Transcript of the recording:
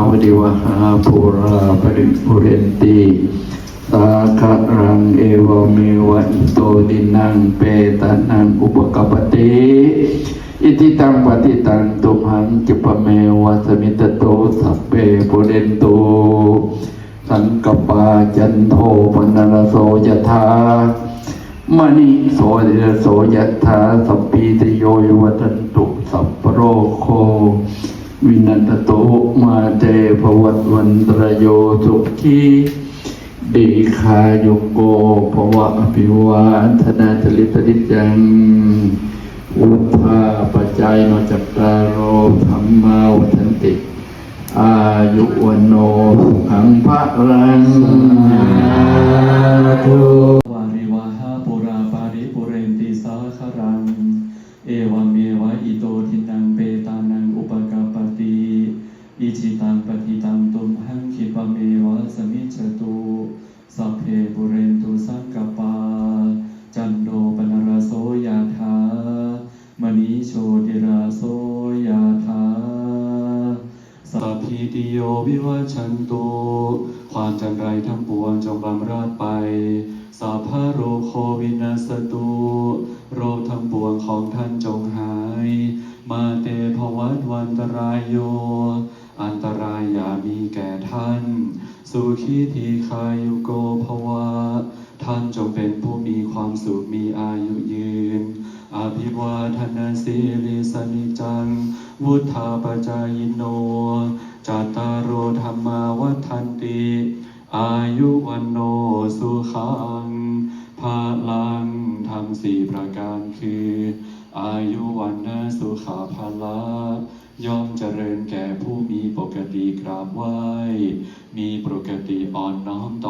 าวดิวหาภูราปริปุเรนตีสาคารังเอวเมวะอิโตดินังเปตานังอุปกปติอิติตังปฏิตังตุมหังจิปเมวะสมิตโตสัพเพปุเรนโตสังกปาจันโทปนรโสยธามณิโสเดโสยธาสัพพีตโยยวัตันตุสัพโรโค วินันตโตมาเตภวัตวันตรโยสุขีดีคาโยโกภวะอภิวาทนาจริตริจังอุปาปัจจัยโนจัตตารโอธรรมาวัฏนติ อายุวันโนสุขังพระรังธุวาริวาหาปุราปาริปุเรนติสาคารัง เอวเมวะอิโตทินังเปตา จิตังปฏิตังตุมหังคิปะเมวะสมิจตุสัพเพปุเรนตุสังกปา จันโดปนรโสยาธามณีโชติราโสยาธาสัพพิติโยวิวัชชันตุความจันไรทั้งปวงจงบำราดไปสัพพะโรโควินาสตุโรคทั้งปวงของท่านจงหาย มาเตภวัตวันตรายโย สุขีทีคายุโกภวะท่านจงเป็นผู้มีความสุขมีอายุยืน อภิวาทนาสีลิสนิจัง วุธาปจายโนจัตตารโธรรมาวัฏันติ อายุวันโนสุขังภาลังทำสี่ประการคือ อายุวันนสุขาภาละย่อมเจริญแก่ผู้มีปกติกราบไหว้ มีปกติอ่อนน้อมต่อ